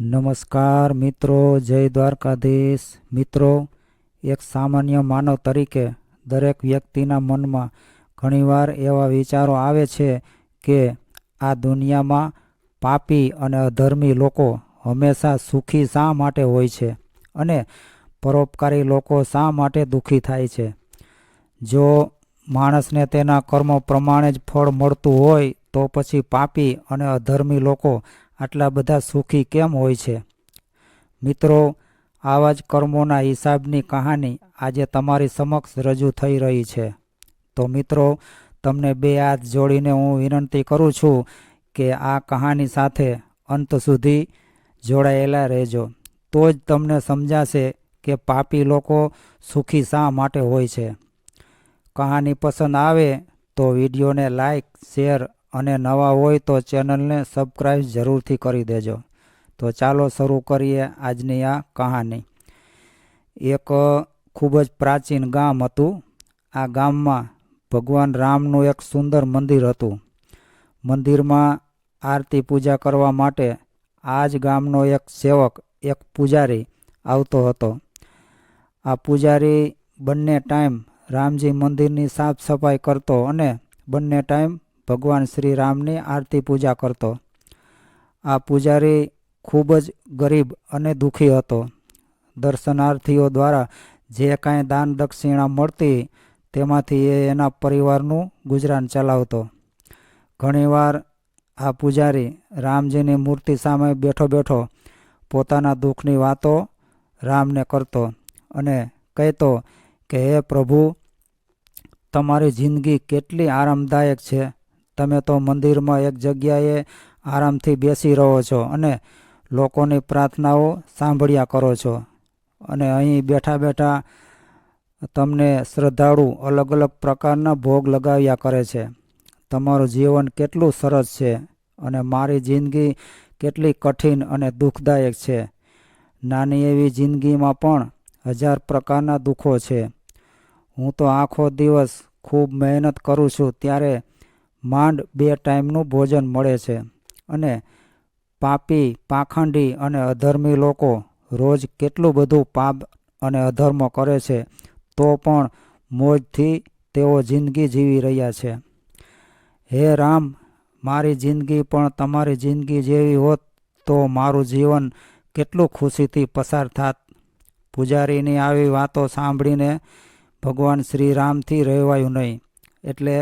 નમસ્કાર મિત્રો, જય દ્વારકાધીશ. મિત્રો, એક સામાન્ય માનવ તરીકે દરેક વ્યક્તિના મનમાં ઘણીવાર એવા વિચારો આવે છે કે આ દુનિયામાં પાપી અને અધર્મી લોકો હંમેશા સુખી શા માટે હોય છે અને પરોપકારી લોકો શા માટે દુઃખી થાય છે? જો માણસને તેના કર્મો પ્રમાણે જ ફળ મળતું હોય તો પછી પાપી અને અધર્મી લોકો આટલા બધા સુખી કેમ હોય છે? મિત્રો, આવા જ કર્મોના હિસાબની કહાની આજે તમારી સમક્ષ રજૂ થઈ રહી છે. તો મિત્રો, તમને બે હાથ જોડીને હું વિનંતી કરું છું કે આ કહાની સાથે અંત સુધી જોડાયેલા રહેજો. તો જ તમને સમજાશે કે પાપી લોકો સુખી શા માટે હોય છે. કહાની પસંદ આવે તો વિડીયોને લાઈક, શેર અને નવા હોય તો ચેનલને સબસ્ક્રાઈબ જરૂરથી કરી દેજો. તો ચાલો શરૂ કરીએ આજની આ કહાની. એક ખૂબ જ પ્રાચીન ગામ હતું. આ ગામમાં ભગવાન રામનું એક સુંદર મંદિર હતું. મંદિરમાં આરતી પૂજા કરવા માટે આ જ ગામનો એક સેવક, એક પૂજારી આવતો હતો. આ પૂજારી બંને ટાઈમ રામજી મંદિરની સાફ સફાઈ કરતો અને બંને ટાઈમ ભગવાન શ્રી રામની આરતી પૂજા કરતો. આ પૂજારી ખૂબ જ ગરીબ અને દુઃખી હતો. દર્શનાર્થીઓ દ્વારા જે કાંઈ દાન દક્ષિણા મળતી, તેમાંથી એ એના પરિવારનું ગુજરાન ચલાવતો. ઘણીવાર આ પૂજારી રામજીની મૂર્તિ સામે બેઠો બેઠો પોતાના દુઃખની વાતો રામને કરતો અને કહેતો કે, હે પ્રભુ, તમારી જિંદગી કેટલી આરામદાયક છે. તમે તો મંદિરમાં એક જગ્યાએ આરામથી બેસી રહો છો અને લોકોની પ્રાર્થનાઓ સાંભળ્યા કરો છો. અને અહીં બેઠા બેઠા તમને શ્રદ્ધાળુ અલગ અલગ પ્રકારના ભોગ લગાવ્યા કરે છે. તમારું જીવન કેટલું સરસ છે અને મારી જિંદગી કેટલી કઠિન અને દુઃખદાયક છે. નાની એવી જિંદગીમાં પણ હજાર પ્રકારના દુઃખો છે. હું તો આખો દિવસ ખૂબ મહેનત કરું છું ત્યારે માંડ બે ટાઈમનું ભોજન મળે છે અને પાપી, પાખંડી અને અધર્મી લોકો રોજ કેટલું બધું પાપ અને અધર્મ કરે છે, તો પણ મોજથી તેઓ જિંદગી જીવી રહ્યા છે. હે રામ, મારી જિંદગી પણ તમારી જિંદગી જેવી હોત તો મારું જીવન કેટલું ખુશીથી પસાર થાત. પૂજારીની આવી વાતો સાંભળીને ભગવાન શ્રી રામથી રહેવાયું નહીં, એટલે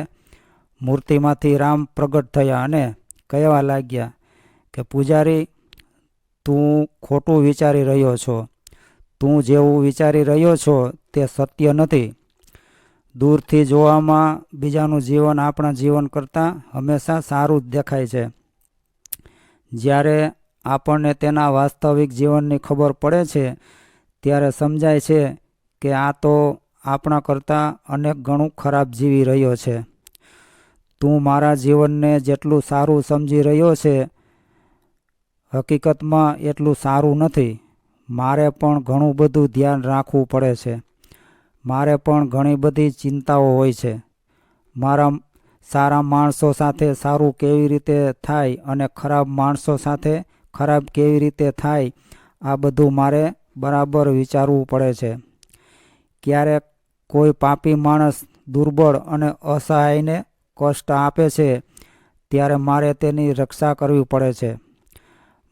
મૂર્તિમાંથી રામ પ્રગટ થયા અને કહેવા લાગ્યા કે, પૂજારી, તું ખોટું વિચારી રહ્યો છો. તું જેવું વિચારી રહ્યો છો તે સત્ય નથી. દૂરથી જોવામાં બીજાનું જીવન આપણા જીવન કરતાં હંમેશા સારું જ દેખાય છે. જ્યારે આપણને તેના વાસ્તવિક જીવનની ખબર પડે છે, ત્યારે સમજાય છે કે આ તો આપણા કરતાં અનેક ગણું ખરાબ જીવી રહ્યો છે. તું મારા જીવનને જેટલું સારું સમજી રહ્યો છે, હકીકતમાં એટલું સારું નથી. મારે પણ ઘણું બધું ધ્યાન રાખવું પડે છે. મારે પણ ઘણી બધી ચિંતાઓ હોય છે. મારા સારા માણસો સાથે સારું કેવી રીતે થાય અને ખરાબ માણસો સાથે ખરાબ કેવી રીતે થાય, આ બધું મારે બરાબર વિચારવું પડે છે. ક્યારેક કોઈ પાપી માણસ દુર્બળ અને અસહાયને કષ્ટ આપે છે, ત્યારે મારે તેની રક્ષા કરવી પડે છે.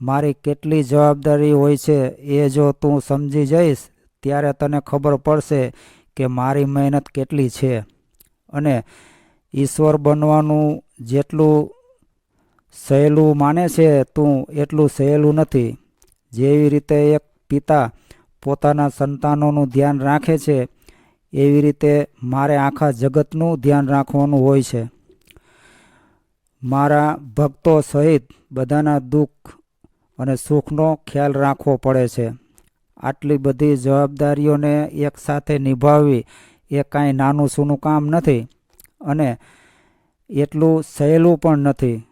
મારી કેટલી જવાબદારી હોય છે એ જો તું સમજી જઈશ, ત્યારે તને ખબર પડશે કે મારી મહેનત કેટલી છે. અને ઈશ્વર બનવાનું જેટલું સહેલું માને છે, તું એટલું સહેલું નથી. જેવી રીતે એક પિતા પોતાના સંતાનોનું ધ્યાન રાખે છે એવી રીતે મારે આખા જગતનું ધ્યાન રાખવાનું હોય છે. મારા ભક્તો સહિત બધાના દુઃખ અને સુખનો ખ્યાલ રાખવો પડે છે. આટલી બધી જવાબદારીઓને એકસાથે નિભાવવી એ કાંઈ નાનું સૂનું કામ નથી અને એટલું સહેલું પણ નથી.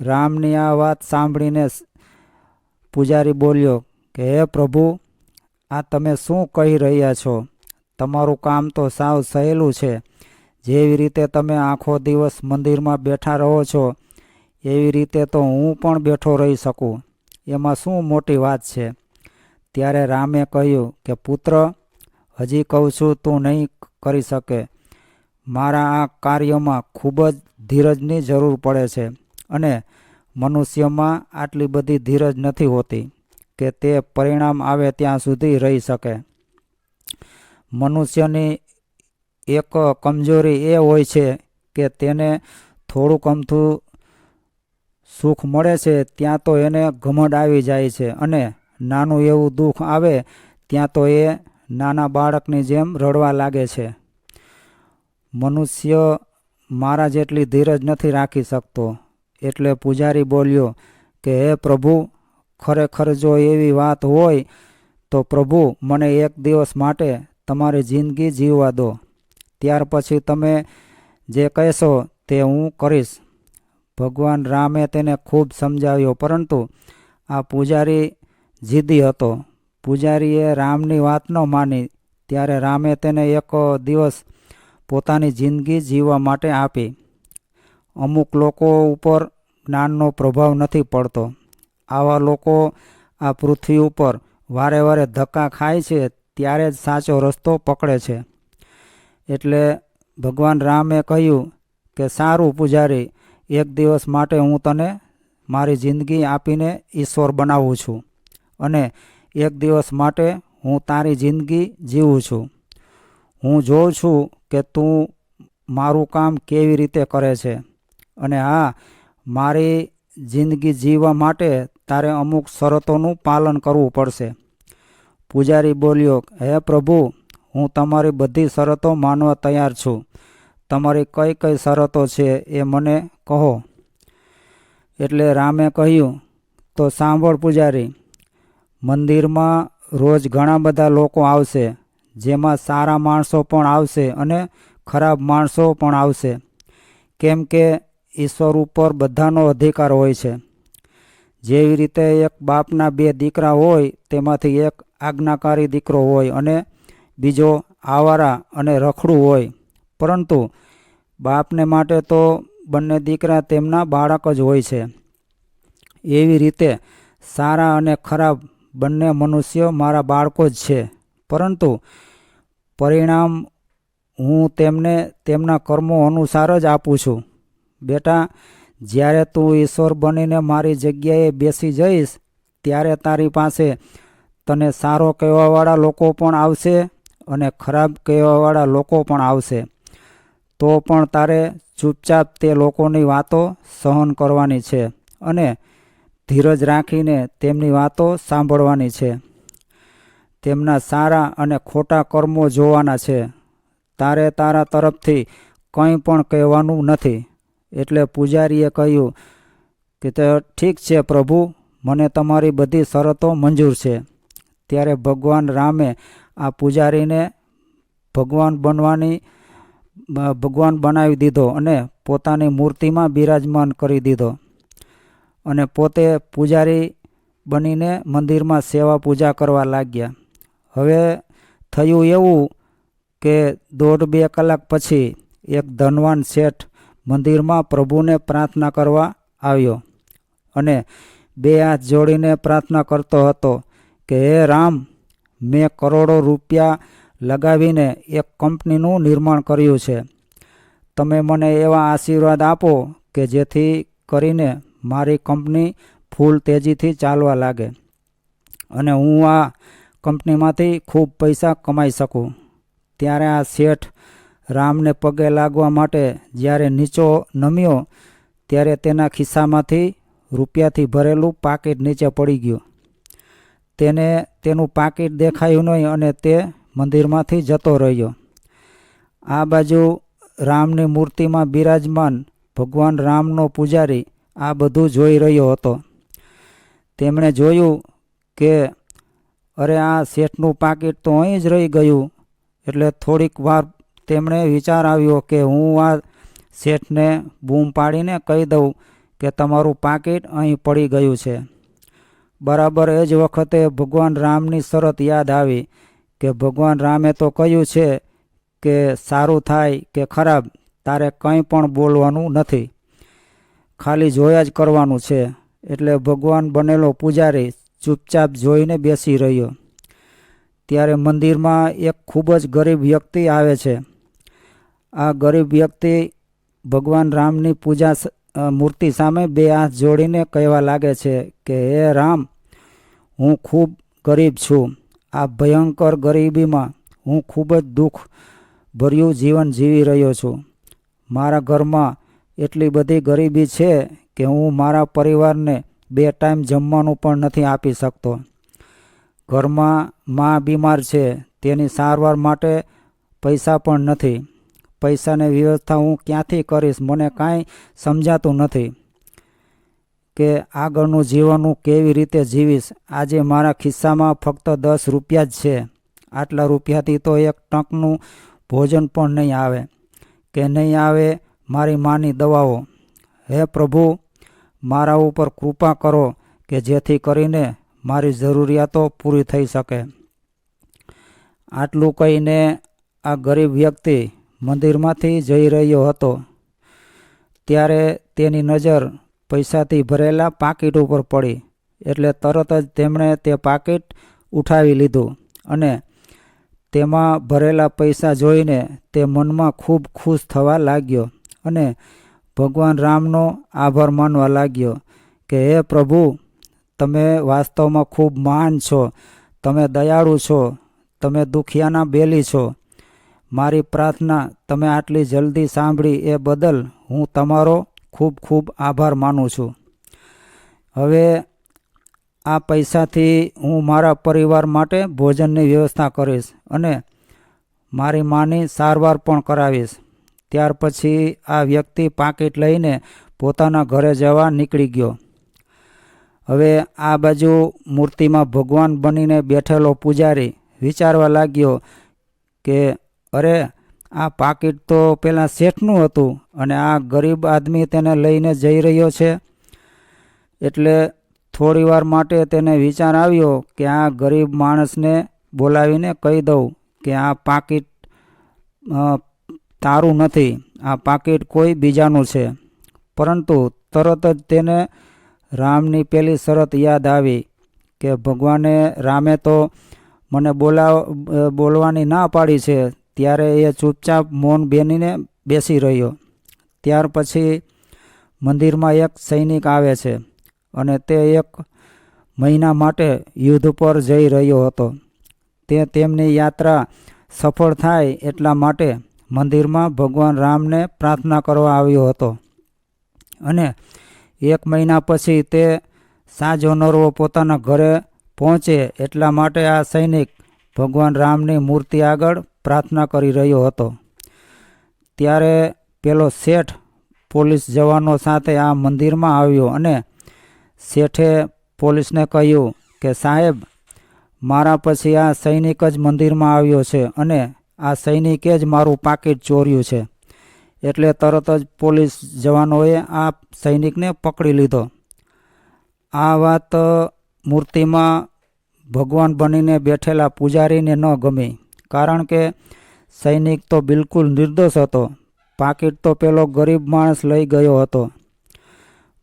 રામની આ વાત સાંભળીને પૂજારી બોલ્યો કે, હે પ્રભુ, આ તમે શું કહી રહ્યા છો? તમારું કામ તો સાવ સહેલું છે. જેવી રીતે તમે આખો દિવસ મંદિરમાં બેઠા રહો છો, એવી રીતે તો હું પણ બેઠો રહી શકું. એમાં શું મોટી વાત છે? ત્યારે રામે કહ્યું કે, પુત્ર, હજી કહું છું તું નહીં કરી શકે. મારા આ કાર્યમાં ખૂબ જ ધીરજની જરૂર પડે છે અને મનુષ્યમાં આટલી બધી ધીરજ નથી હોતી કે તે પરિણામ આવે ત્યાં સુધી રહી શકે. મનુષ્યની એક કમજોરી એ હોય છે કે તેને થોડુંક અમથું સુખ મળે છે, ત્યાં તો એને ઘમંડ આવી જાય છે અને નાનું એવું દુઃખ આવે, ત્યાં તો એ નાના બાળકની જેમ રડવા લાગે છે. મનુષ્ય મારા જેટલી ધીરજ નથી રાખી શકતો. એટલે પૂજારી બોલ્યો કે, હે પ્રભુ, ખરેખર જો એવી વાત હોય તો પ્રભુ મને એક દિવસ માટે તમારી જિંદગી જીવવા દો. ત્યાર પછી તમે જે કહેશો તે હું કરીશ. ભગવાન રામે તેને ખૂબ સમજાવ્યો, પરંતુ આ પૂજારી જીદી હતો. પૂજારીએ રામની વાત ન માની, ત્યારે રામે તેને એક દિવસ પોતાની જિંદગી જીવવા માટે આપી. અમુક લોકો ઉપર જ્ઞાનનો પ્રભાવ નથી પડતો. આવા લોકો આ પૃથ્વી ઉપર વારે વારે ધક્કા ખાય છે ત્યારે જ સાચો રસ્તો પકડે છે. એટલે ભગવાન રામે કહ્યું કે, સારું પૂજારી, એક દિવસ માટે હું તને મારી જિંદગી આપીને ઈશ્વર બનાવું છું અને એક દિવસ માટે હું તારી જિંદગી જીવું છું. હું જોઉં છું કે તું મારું કામ કેવી રીતે કરે છે અને હા, મારી જિંદગી જીવવા માટે તારે અમુક શરતોનું પાલન કરવું પડશે. પૂજારી બોલ્યો, હે પ્રભુ, હું તમારી બધી શરતો માનવા તૈયાર છું. તમારી કઈ કઈ શરતો છે એ મને કહો. એટલે રામે કહ્યું, તો સાંભળ પૂજારી, મંદિરમાં રોજ ઘણા બધા લોકો આવશે, જેમાં સારા માણસો પણ આવશે અને ખરાબ માણસો પણ આવશે. કેમ કે ઈશ્વર ઉપર બધાનો અધિકાર હોય છે. જેવી રીતે એક બાપના બે દીકરા હોય, તેમાંથી એક આજ્ઞાકારી દીકરો હોય અને બીજો આવારા અને રખડું હોય. પરંતુ બાપને માટે તો બંને દીકરા તેમના બાળક જ હોય છે. એવી રીતે સારા અને ખરાબ બંને મનુષ્ય મારા બાળકો જ છે. પરંતુ પરિણામ હું તેમને તેમના કર્મો અનુસાર જ આપું છું. બેટા, જ્યારે તું ઈશ્વર બનીને મારી જગ્યાએ બેસી જઈશ, ત્યારે તારી પાસે તને સારો કહેવાવાળા લોકો પણ આવશે અને ખરાબ કહેવાવાળા લોકો પણ આવશે. તો પણ તારે ચૂપચાપ તે લોકોની વાતો સહન કરવાની છે અને ધીરજ રાખીને તેમની વાતો સાંભળવાની છે. તેમના સારા અને ખોટા કર્મો જોવાના છે. તારે તારા તરફથી કંઈ પણ કહેવાનું નથી. એટલે પૂજારીએ કહ્યું કે તો ઠીક છે પ્રભુ, મને તમારી બધી શરતો મંજૂર છે. ત્યારે ભગવાન રામે આ પૂજારીને ભગવાન બનવાની ભગવાન બનાવી દીધો અને પોતાની મૂર્તિમાં બિરાજમાન કરી દીધો. અને પોતે પૂજારી બનીને મંદિરમાં સેવા પૂજા કરવા લાગ્યા. હવે થયું એવું કે દોઢ બે કલાક પછી એક ધનવાન શેઠ મંદિરમાં પ્રભુને પ્રાર્થના કરવા આવ્યો અને બે હાથ જોડીને પ્રાર્થના કરતો હતો. કે, હે રામ, મેં કરોડો રૂપિયા લગાવીને એક કંપનીનું નિર્માણ કર્યું છે. તમે મને એવા આશીર્વાદ આપો કે જેથી કરીને મારી કંપની ફૂલ તેજીથી ચાલવા લાગે અને હું આ કંપનીમાંથી ખૂબ પૈસા કમાઈ શકું. ત્યારે આ શેઠ રામને પગે લાગવા માટે જ્યારે નીચો નમ્યો, ત્યારે તેના ખિસ્સામાંથી રૂપિયાથી ભરેલું પાકીટ નીચે પડી ગયું. તેને તેનું પાકીટ દેખાયું નહીં અને તે મંદિરમાંથી જતો રહ્યો. આ બાજુ રામની મૂર્તિમાં બિરાજમાન ભગવાન રામનો પૂજારી આ બધું જોઈ રહ્યો હતો. તેમણે જોયું કે, અરે આ શેઠનું પાકીટ તો અહીં જ રહી ગયું. એટલે થોડીક વાર તેમણે વિચાર આવ્યો કે હું આ શેઠને બૂમ પાડીને કહી દઉં કે તમારું પાકીટ અહીં પડી ગયું છે. બરાબર એ જ વખતે ભગવાન રામની શરત યાદ આવી કે ભગવાન રામે તો કહ્યું છે કે સારું થાય કે ખરાબ, તારે કંઈ પણ બોલવાનું નથી. ખાલી જોયા જ કરવાનું છે. એટલે ભગવાન બનેલો પૂજારી ચૂપચાપ જોઈને બેસી રહ્યો. ત્યારે મંદિરમાં એક ખૂબ જ ગરીબ વ્યક્તિ આવે છે. આ ગરીબ વ્યક્તિ ભગવાન રામની પૂજા મૂર્તિ સામે બે હાથ જોડીને કહેવા લાગે છે કે, હે રામ હું ખૂબ ગરીબ છું. આ ભયંકર ગરીબીમાં હું ખૂબ જ દુઃખ ભર્યું જીવન જીવી રહ્યો છું. મારા ઘરમાં એટલી બધી ગરીબી છે કે હું મારા પરિવારને બે ટાઈમ જમવાનું પણ નથી આપી શકતો. ઘરમાં મા બીમાર છે, તેની સારવાર માટે પૈસા પણ નથી. પૈસાની વ્યવસ્થા હું ક્યાંથી કરીશ, મને કાંઈ સમજાતું નથી. કે આગળનું જીવન હું કેવી રીતે જીવીશ? આજે મારા ખિસ્સામાં ફક્ત દસ રૂપિયા જ છે. આટલા રૂપિયાથી તો એક ટંકનું ભોજન પણ નહીં આવે. કે નહીં આવે મારી માની દવાઓ. હે પ્રભુ, મારા ઉપર કૃપા કરો કે જેથી કરીને મારી જરૂરિયાતો પૂરી થઈ શકે. આટલું કહીને આ ગરીબ વ્યક્તિ મંદિરમાંથી જઈ રહ્યો હતો. ત્યારે તેની નજર પૈસાથી ભરેલા પાકીટ ઉપર પડી. એટલે તરત જ તેમણે તે પાકીટ ઉઠાવી લીધું અને તેમાં ભરેલા પૈસા જોઈને તે મનમાં ખૂબ ખુશ થવા લાગ્યો અને ભગવાન રામનો આભાર માનવા લાગ્યો કે, હે પ્રભુ, તમે વાસ્તવમાં ખૂબ મહાન છો. તમે દયાળુ છો. તમે દુખિયાના બેલી છો. મારી પ્રાર્થના તમે આટલી જલ્દી સાંભળી એ બદલ હું તમારો ખૂબ ખૂબ આભાર માનું છું. હવે આ પૈસાથી હું મારા પરિવાર માટે ભોજનની વ્યવસ્થા કરીશ અને મારી માની સારવાર પણ કરાવીશ. ત્યાર પછી આ વ્યક્તિ પાકીટ લઈને પોતાના ઘરે જવા નીકળી ગયો. હવે આ બાજુ મૂર્તિમાં ભગવાન બનીને બેઠેલો પૂજારી વિચારવા લાગ્યો કે, અરે આ પાકીટ તો પેલા શેઠનું હતું અને આ ગરીબ આદમી તેને લઈને જઈ રહ્યો છે. એટલે થોડીવાર માટે તેને વિચાર આવ્યો કે આ ગરીબ માણસને બોલાવીને કહી દઉં કે આ પાકીટ તારું નથી, આ પાકીટ કોઈ બીજાનું છે. પરંતુ તરત જ તેને રામની પેલી શરત યાદ આવી કે ભગવાને રામે તો મને બોલાવ બોલવાની ના પાડી છે. ત્યારે એ ચૂપચાપ મૌન બેનીને બેસી રહ્યો. ત્યાર પછી મંદિરમાં એક સૈનિક આવે છે અને તે એક મહિના માટે યુદ્ધ પર જઈ રહ્યો હતો. તે તેમની યાત્રા સફળ થાય એટલા માટે મંદિરમાં ભગવાન રામને પ્રાર્થના કરવા આવ્યો હતો. અને એક મહિના પછી તે સાજો નરવો પોતાના ઘરે પહોંચે એટલા માટે આ સૈનિક ભગવાન રામની મૂર્તિ આગળ પ્રાર્થના કરી રહ્યો હતો. ત્યારે પેલો શેઠ પોલીસ જવાનો સાથે આ મંદિરમાં આવ્યો અને શેઠે પોલીસને કહ્યું કે, સાહેબ, મારા પછી આ સૈનિક જ મંદિરમાં આવ્યો છે અને આ સૈનિકે જ મારું પાકીટ ચોર્યું છે. એટલે તરત જ પોલીસ જવાનોએ આ સૈનિકને પકડી લીધો. આ વાત મૂર્તિમાં ભગવાન બનીને બેઠેલા પૂજારીને ન ગમી. કારણ કે સૈનિક તો બિલકુલ નિર્દોષ હતો. પાકીટ તો પેલો ગરીબ માણસ લઈ ગયો હતો.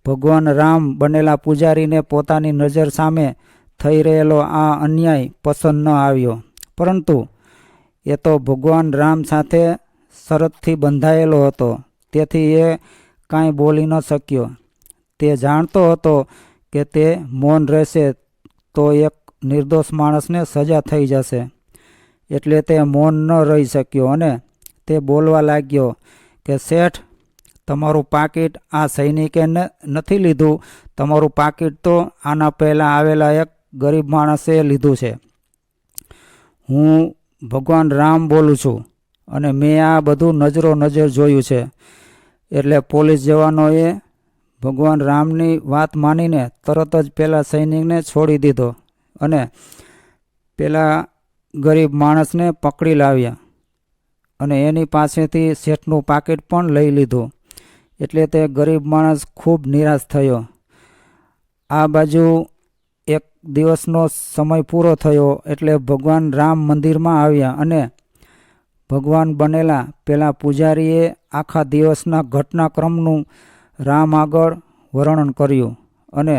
ભગવાન રામ બનેલા પૂજારીને પોતાની નજર સામે થઈ રહેલો આ અન્યાય પસંદ ન આવ્યો. પરંતુ એ તો ભગવાન રામ સાથે શરતથી બંધાયેલો હતો. તેથી એ કાંઈ બોલી ન શક્યો. તે જાણતો હતો કે તે મૌન રહેશે તો એક નિર્દોષ માણસને સજા થઈ જશે. એટલે તે મૌન ન રહી શક્યો અને તે બોલવા લાગ્યો કે, શેઠ, તમારું પાકીટ આ સૈનિકે નથી લીધું. તમારું પાકીટ તો આના પહેલાં આવેલા એક ગરીબ માણસે લીધું છે. હું ભગવાન રામ બોલું છું અને મેં આ બધું નજરો નજર જોયું છે. એટલે પોલીસ જવાનોએ ભગવાન રામની વાત માનીને તરત જ પેલા સૈનિકને છોડી દીધો અને પેલા ગરીબ માણસને પકડી લાવ્યા અને એની પાસેથી શેઠનું પાકીટ પણ લઈ લીધું. એટલે તે ગરીબ માણસ ખૂબ નિરાશ થયો. આ બાજુ એક દિવસનો સમય પૂરો થયો એટલે ભગવાન રામ મંદિરમાં આવ્યા અને ભગવાન બનેલા પેલા પૂજારીએ આખા દિવસના ઘટનાક્રમનું રામ આગળ વર્ણન કર્યું અને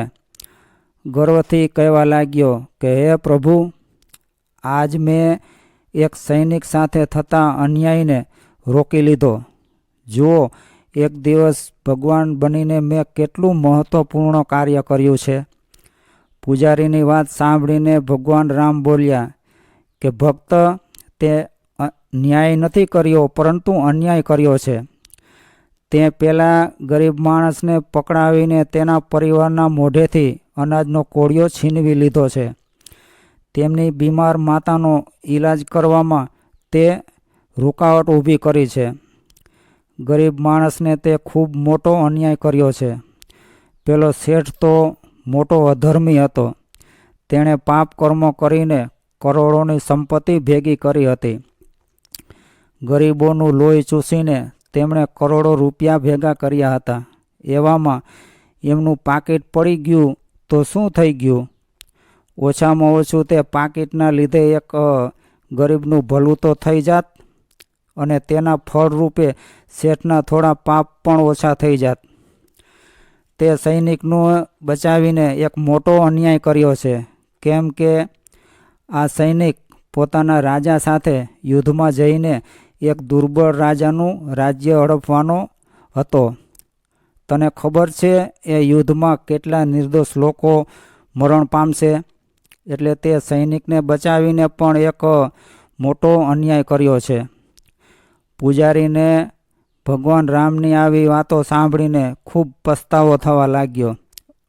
ગર્વથી કહેવા લાગ્યો કે, હે પ્રભુ આજ મેં એક સૈનિક સાથે થતા અન્યાયને રોકી લીધો. જુઓ, એક દિવસ ભગવાન બનીને મેં કેટલું મહત્વપૂર્ણ કાર્ય કર્યું છે. પૂજારીની વાત સાંભળીને ભગવાન રામ બોલ્યા કે, ભક્ત, તે ન્યાય નથી કર્યો, પરંતુ અન્યાય કર્યો છે. તે પેલા ગરીબ માણસને પકડાવીને તેના પરિવારના મોઢેથી અનાજનો કોળિયો છીનવી લીધો છે. તેમની બીમાર માતાનો ઈલાજ કરવામાં તે રૂકાવટ ઊભી કરી છે. ગરીબ માણસને તે ખૂબ મોટો અન્યાય કર્યો છે. પેલો શેઠ તો મોટો અધર્મી હતો. તેણે પાપ કર્મો કરીને કરોડોની સંપત્તિ ભેગી કરી હતી. ગરીબોનું લોહી ચૂસીને તેમણે કરોડો રૂપિયા ભેગા કર્યા હતા. એવામાં એમનું પાકીટ પડી ગયું તો શું થઈ ગયું? ઓછામાં ઓછું તે પાકીટના લીધે એક ગરીબનું ભલું તો થઈ જાત અને તેના ફળરૂપે શેઠના થોડા પાપ પણ ઓછા થઈ જાત. તે સૈનિકનું બચાવીને એક મોટો અન્યાય કર્યો છે. કેમ કે આ સૈનિક પોતાના રાજા સાથે યુદ્ધમાં જઈને એક દુર્બળ રાજાનું રાજ્ય હડપવાનો હતો. તને ખબર છે, એ યુદ્ધમાં કેટલા નિર્દોષ લોકો મરણ પામશે? એટલે તે સૈનિકને બચાવીને પણ એક મોટો અન્યાય કર્યો છે. પૂજારીને ભગવાન રામની આવી વાતો સાંભળીને ખૂબ પસ્તાવો થવા લાગ્યો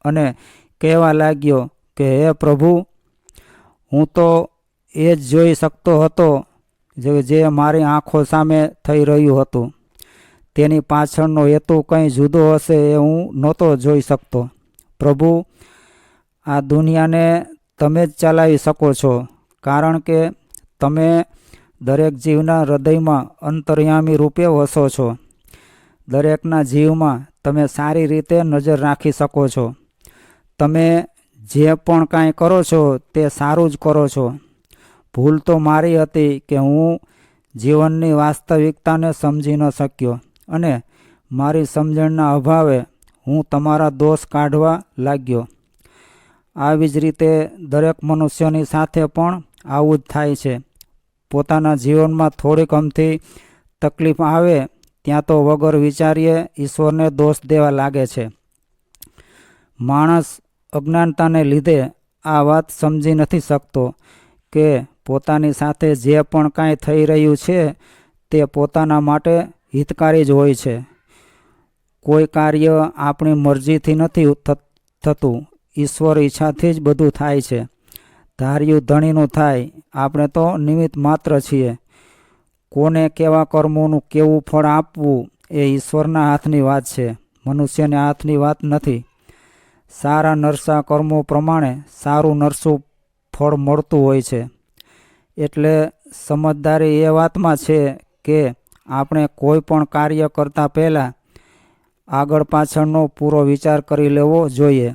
અને કહેવા લાગ્યો કે, હે પ્રભુ, હું તો એ જ જોઈ શકતો હતો જે મારી આંખો સામે થઈ રહ્યું હતું. તેની પાછળનો હેતુ કંઈ જુદો હશે એ હું નહોતો જોઈ શકતો. પ્રભુ, આ દુનિયાને તમે જ ચલાવી શકો છો. કારણ કે તમે દરેક જીવના હૃદયમાં અંતર્યામી રૂપે વસો છો. દરેકના જીવમાં તમે સારી રીતે નજર રાખી શકો છો. તમે જે પણ કાંઈ કરો છો તે સારું જ કરો છો. ભૂલ તો મારી હતી કે હું જીવનની વાસ્તવિકતાને સમજી ન શક્યો અને મારી સમજણના અભાવે હું તમારા દોષ કાઢવા લાગ્યો. આવી જ રીતે દરેક મનુષ્યની સાથે પણ આવું જ થાય છે. પોતાના જીવનમાં થોડીક અમથી તકલીફ આવે ત્યાં તો વગર વિચારીએ ઈશ્વરને દોષ દેવા લાગે છે. માણસ અજ્ઞાનતાને લીધે આ વાત સમજી નથી શકતો કે પોતાની સાથે જે પણ કાંઈ થઈ રહ્યું છે તે પોતાના માટે હિતકારી જ હોય છે. કોઈ કાર્ય આપણી મરજીથી નથી થતું. ઈશ્વર ઈચ્છાથી જ બધું થાય છે. ધાર્યું ધણીનું થાય. આપણે તો નિમિત્ત માત્ર છીએ. કોને કેવા કર્મોનું કેવું ફળ આપવું એ ઈશ્વરના હાથની વાત છે. મનુષ્યને હાથની વાત નથી. સારા નરસા કર્મો પ્રમાણે સારું નરસું ફળ મળતું હોય છે. એટલે સમજદારી એ વાતમાં છે કે આપણે કોઈ પણ કાર્ય કરતાં પહેલાં આગળ પાછળનો પૂરો વિચાર કરી લેવો જોઈએ.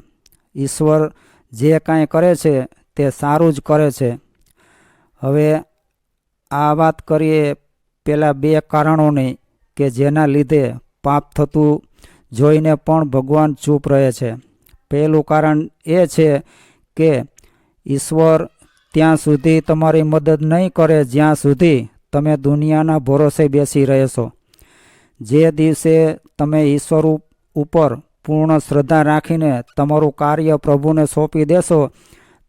ઈશ્વર જે કાંઈ કરે છે તે સારું જ કરે છે. હવે આ વાત કરીએ પેલા બે કારણોની કે જેના લીધે પાપ થતું જોઈને પણ ભગવાન ચૂપ રહે છે. પહેલું કારણ એ છે કે ઈશ્વર ત્યાં સુધી તમારી મદદ નહીં કરે જ્યાં સુધી તમે દુનિયાના ભરોસે બેસી રહેશો. જે દિવસે તમે ઈશ્વર ઉપર પૂર્ણ શ્રદ્ધા રાખીને તમારું કાર્ય પ્રભુને સોંપી દેશો.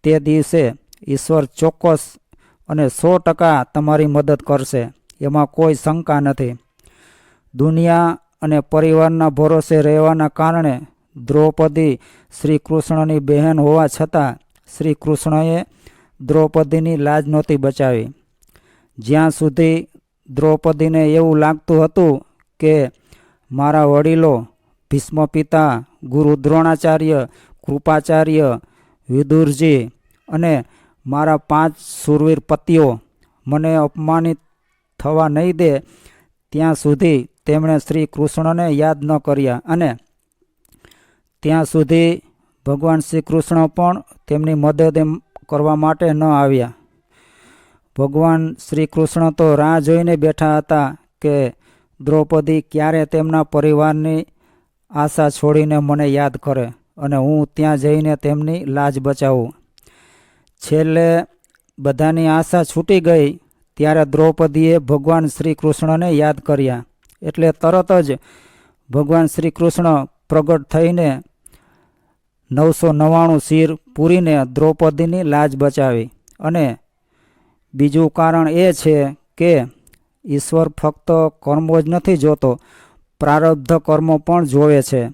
તે દિવસે ઈશ્વર ચોક્કસ અને સો ટકા તમારી મદદ કરશે. એમાં કોઈ શંકા નથી. દુનિયા અને પરિવારના ભરોસે રહેવાના કારણે દ્રૌપદી શ્રી કૃષ્ણની બહેન હોવા છતાં શ્રી કૃષ્ણએ દ્રૌપદીની લાજ નહોતી બચાવી. જ્યાં સુધી દ્રૌપદીને એવું લાગતું હતું કે, મારા વડીલો ભીષ્મ પિતા ગુરુ દ્રોણાચાર્ય, કૃપાચાર્ય, વિદુરજી અને મારા પાંચ સુરવીર પતિઓ. મને અપમાનિત થવા નહીં દે. ત્યાં સુધી તેમણે શ્રી કૃષ્ણને યાદ ન કર્યા અને ત્યાં સુધી ભગવાન શ્રી કૃષ્ણ પણ તેમની મદદ એમ કરવા માટે ન આવ્યા. ભગવાન શ્રી કૃષ્ણ તો રાહ જોઈને બેઠા હતા કે દ્રૌપદી ક્યારે તેમના પરિવારની આશા છોડીને મને યાદ કરે અને હું ત્યાં જઈને તેમની લાજ બચાવું. છેલ્લે બધાની આશા છૂટી ગઈ ત્યારે દ્રૌપદીએ ભગવાન શ્રી કૃષ્ણને યાદ કર્યા. એટલે તરત જ ભગવાન શ્રી કૃષ્ણ પ્રગટ થઈને નવસો નવ્વાણું શીર પૂરીને દ્રૌપદીની લાજ બચાવી. અને બીજું કારણ એ છે કે ઈશ્વર ફક્ત કર્મો જ નથી જોતો પ્રારબ્ધ કર્મો પણ જોવે છે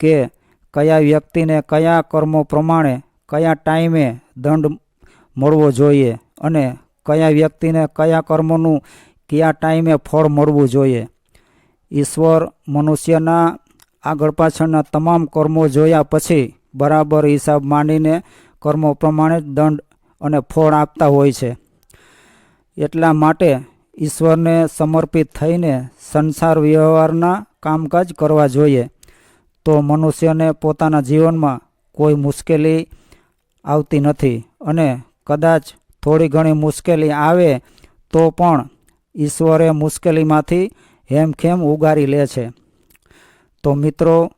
કે કયા વ્યક્તિને કયા કર્મો પ્રમાણે કયા ટાઈમે દંડ મળવો જોઈએ અને કયા વ્યક્તિને કયા કર્મોનું કયા ટાઈમે ફળ મળવું જોઈએ. ઈશ્વર મનુષ્યના આગળ પાછળના તમામ કર્મો જોયા પછી બરાબર હિસાબ માંડીને કર્મો પ્રમાણે દંડ અને ફળ આપતા હોય છે. એટલા માટે ઈશ્વરને સમર્પિત થઈને સંસાર વ્યવહારના કામકાજ કરવા જોઈએ. તો મનુષ્યને પોતાના જીવનમાં કોઈ મુશ્કેલી આવતી નથી અને કદાચ થોડી ઘણી મુશ્કેલી આવે તો પણ ઈશ્વરે મુશ્કેલીમાંથી હેમખેમ ઉગારી લે છે. તો મિત્રો,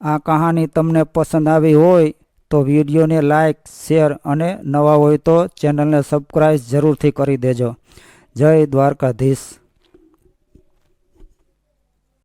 આ કહાની તમને પસંદ આવી હોય તો વિડીયોને લાઈક, શેર અને નવા હોય તો ચેનલને સબસ્ક્રાઈબ જરૂરથી કરી દેજો. જય દ્વારકાધીશ.